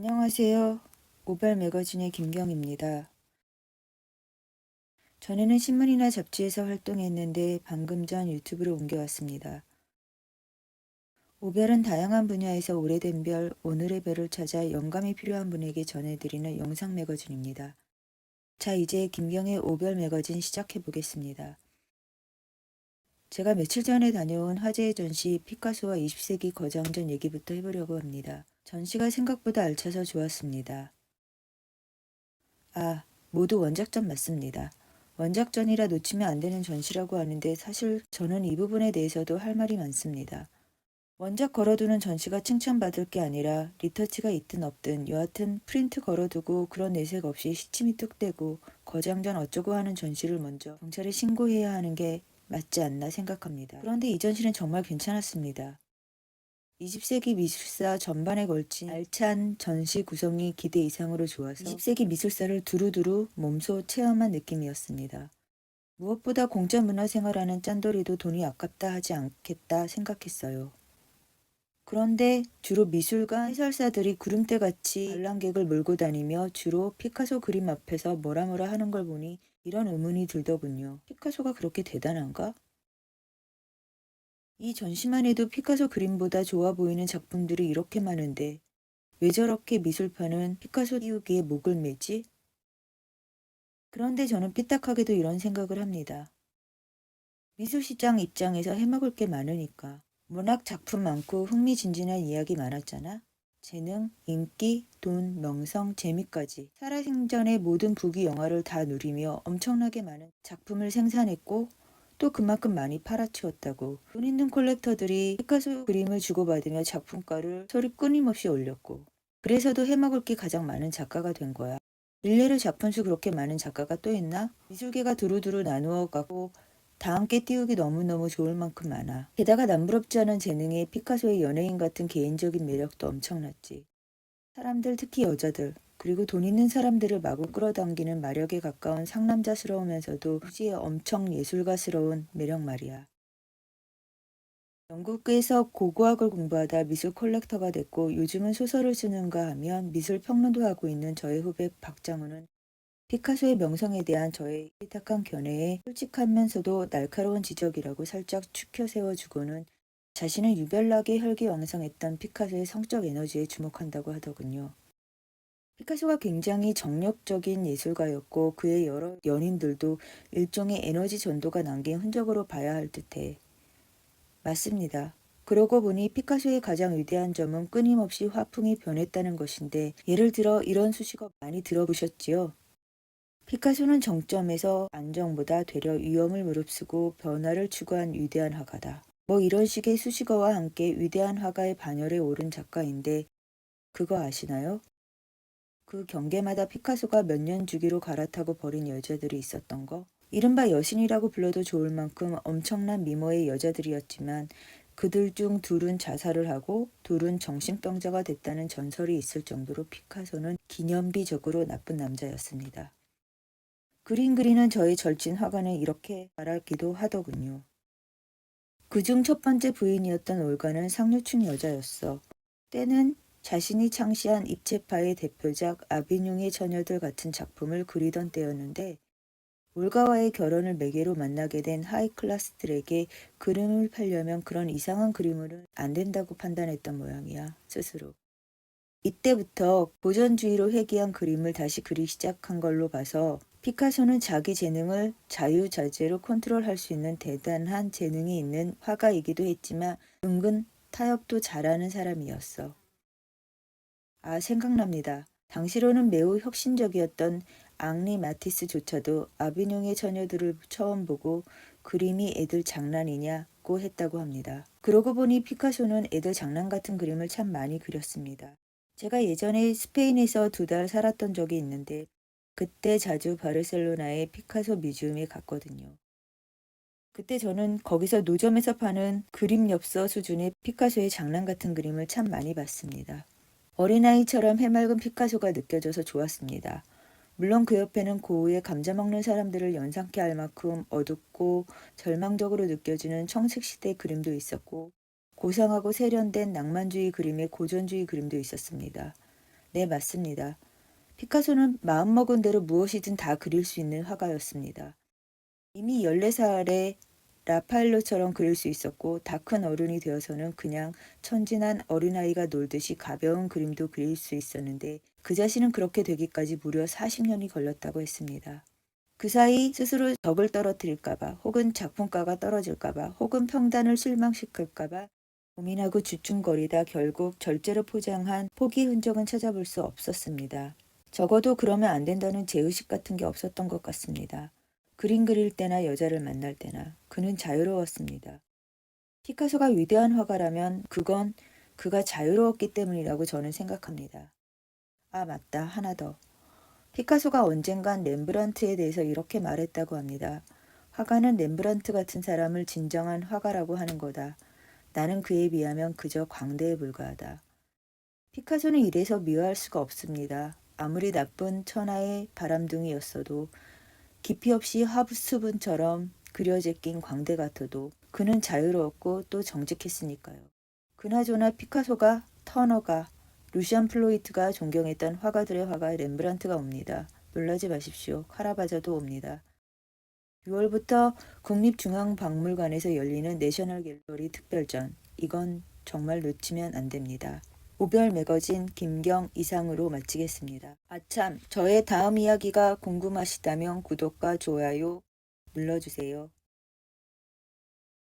안녕하세요. 모발 매거진의 김경입니다. 전에는 신문이나 잡지에서 활동했는데 방금 전 유튜브로 옮겨왔습니다. 오별은 다양한 분야에서 오래된 별, 오늘의 별을 찾아 영감이 필요한 분에게 전해드리는 영상 매거진입니다. 자, 이제 김경의 오별 매거진 시작해 보겠습니다. 제가 며칠 전에 다녀온 화제의 전시 피카소와 20세기 거장전 얘기부터 해보려고 합니다. 전시가 생각보다 알차서 좋았습니다. 아, 모두 원작전 맞습니다. 원작전이라 놓치면 안 되는 전시라고 하는데 사실 저는 이 부분에 대해서도 할 말이 많습니다. 원작 걸어두는 전시가 칭찬받을 게 아니라 리터치가 있든 없든 여하튼 프린트 걸어두고 그런 내색 없이 시침이 뚝대고 거장전 어쩌고 하는 전시를 먼저 경찰에 신고해야 하는 게 맞지 않나 생각합니다. 그런데 이 전시는 정말 괜찮았습니다. 20세기 미술사 전반에 걸친 알찬 전시 구성이 기대 이상으로 좋아서 20세기 미술사를 두루두루 몸소 체험한 느낌이었습니다. 무엇보다 공짜 문화생활하는 짠돌이도 돈이 아깝다 하지 않겠다 생각했어요. 그런데 주로 미술관 해설사들이 구름대같이 관람객을 몰고 다니며 주로 피카소 그림 앞에서 뭐라 뭐라 하는 걸 보니 이런 의문이 들더군요. 피카소가 그렇게 대단한가? 이 전시만 해도 피카소 그림보다 좋아 보이는 작품들이 이렇게 많은데 왜 저렇게 미술판은 피카소 띄우기에 목을 매지? 그런데 저는 삐딱하게도 이런 생각을 합니다. 미술시장 입장에서 해먹을 게 많으니까 문학 작품 많고 흥미진진한 이야기 많았잖아. 재능, 인기, 돈, 명성, 재미까지 살아생전의 모든 부귀 영화를 다 누리며 엄청나게 많은 작품을 생산했고 또 그만큼 많이 팔아치웠다고 돈 있는 콜렉터들이 피카소 그림을 주고받으며 작품가를 소리 끊임없이 올렸고 그래서도 해먹을 게 가장 많은 작가가 된 거야. 일례로 작품수 그렇게 많은 작가가 또 있나? 미술계가 두루두루 나누어 가고 다 함께 띄우기 너무너무 좋을 만큼 많아. 게다가 남부럽지 않은 재능에 피카소의 연예인 같은 개인적인 매력도 엄청났지. 사람들 특히 여자들 그리고 돈 있는 사람들을 마구 끌어당기는 마력에 가까운 상남자스러우면서도 굳이 엄청 예술가스러운 매력 말이야. 영국에서 고고학을 공부하다 미술 컬렉터가 됐고 요즘은 소설을 쓰는가 하면 미술 평론도 하고 있는 저의 후배 박장훈은 피카소의 명성에 대한 저의 삐딱한 견해에 솔직하면서도 날카로운 지적이라고 살짝 추켜 세워주고는 자신은 유별나게 혈기왕성했던 피카소의 성적 에너지에 주목한다고 하더군요. 피카소가 굉장히 정력적인 예술가였고 그의 여러 연인들도 일종의 에너지 전도가 남긴 흔적으로 봐야 할 듯해. 맞습니다. 그러고 보니 피카소의 가장 위대한 점은 끊임없이 화풍이 변했다는 것인데 예를 들어 이런 수식어 많이 들어보셨지요? 피카소는 정점에서 안정보다 되려 위험을 무릅쓰고 변화를 추구한 위대한 화가다. 뭐 이런 식의 수식어와 함께 위대한 화가의 반열에 오른 작가인데 그거 아시나요? 그 경계마다 피카소가 몇 년 주기로 갈아타고 버린 여자들이 있었던 거? 이른바 여신이라고 불러도 좋을 만큼 엄청난 미모의 여자들이었지만 그들 중 둘은 자살을 하고 둘은 정신병자가 됐다는 전설이 있을 정도로 피카소는 기념비적으로 나쁜 남자였습니다. 그림 그리는 저의 절친 화가는 이렇게 말하기도 하더군요. 그중 첫 번째 부인이었던 올가는 상류층 여자였어. 때는 자신이 창시한 입체파의 대표작 아비뇽의 처녀들 같은 작품을 그리던 때였는데 올가와의 결혼을 매개로 만나게 된 하이클래스들에게 그림을 팔려면 그런 이상한 그림으로는 안 된다고 판단했던 모양이야, 스스로. 이때부터 고전주의로 회귀한 그림을 다시 그리기 시작한 걸로 봐서 피카소는 자기 재능을 자유자재로 컨트롤할 수 있는 대단한 재능이 있는 화가이기도 했지만 은근 타협도 잘하는 사람이었어. 아, 생각납니다. 당시로는 매우 혁신적이었던 앙리 마티스조차도 아비뇽의 처녀들을 처음 보고 그림이 애들 장난이냐고 했다고 합니다. 그러고 보니 피카소는 애들 장난 같은 그림을 참 많이 그렸습니다. 제가 예전에 스페인에서 두 달 살았던 적이 있는데 그때 자주 바르셀로나의 피카소 뮤지엄에 갔거든요. 그때 저는 거기서 노점에서 파는 그림 엽서 수준의 피카소의 장난 같은 그림을 참 많이 봤습니다. 어린아이처럼 해맑은 피카소가 느껴져서 좋았습니다. 물론 그 옆에는 고우에 감자 먹는 사람들을 연상케 할 만큼 어둡고 절망적으로 느껴지는 청색시대 그림도 있었고 고상하고 세련된 낭만주의 그림의 고전주의 그림도 있었습니다. 네, 맞습니다. 피카소는 마음먹은 대로 무엇이든 다 그릴 수 있는 화가였습니다. 이미 14살에 라파엘로처럼 그릴 수 있었고 다 큰 어른이 되어서는 그냥 천진한 어린아이가 놀듯이 가벼운 그림도 그릴 수 있었는데 그 자신은 그렇게 되기까지 무려 40년이 걸렸다고 했습니다. 그 사이 스스로 덕을 떨어뜨릴까봐 혹은 작품가가 떨어질까봐 혹은 평단을 실망시킬까봐 고민하고 주춤거리다 결국 절제로 포장한 포기 흔적은 찾아볼 수 없었습니다. 적어도 그러면 안 된다는 제의식 같은 게 없었던 것 같습니다. 그림 그릴 때나 여자를 만날 때나 그는 자유로웠습니다. 피카소가 위대한 화가라면 그건 그가 자유로웠기 때문이라고 저는 생각합니다. 아, 맞다. 하나 더. 피카소가 언젠간 렘브란트에 대해서 이렇게 말했다고 합니다. 화가는 렘브란트 같은 사람을 진정한 화가라고 하는 거다. 나는 그에 비하면 그저 광대에 불과하다. 피카소는 이래서 미워할 수가 없습니다. 아무리 나쁜 천하의 바람둥이였어도 깊이 없이 하부수분처럼 그려제 낀 광대 같아도 그는 자유로웠고 또 정직했으니까요. 그나저나 피카소가 터너가 루시안 플로이트가 존경했던 화가들의 화가 렘브란트가 옵니다. 놀라지 마십시오. 카라바자도 옵니다. 6월부터 국립중앙박물관에서 열리는 내셔널 갤러리 특별전. 이건 정말 놓치면 안 됩니다. 오별 매거진 김경 이상으로 마치겠습니다. 아참, 저의 다음 이야기가 궁금하시다면 구독과 좋아요 눌러주세요.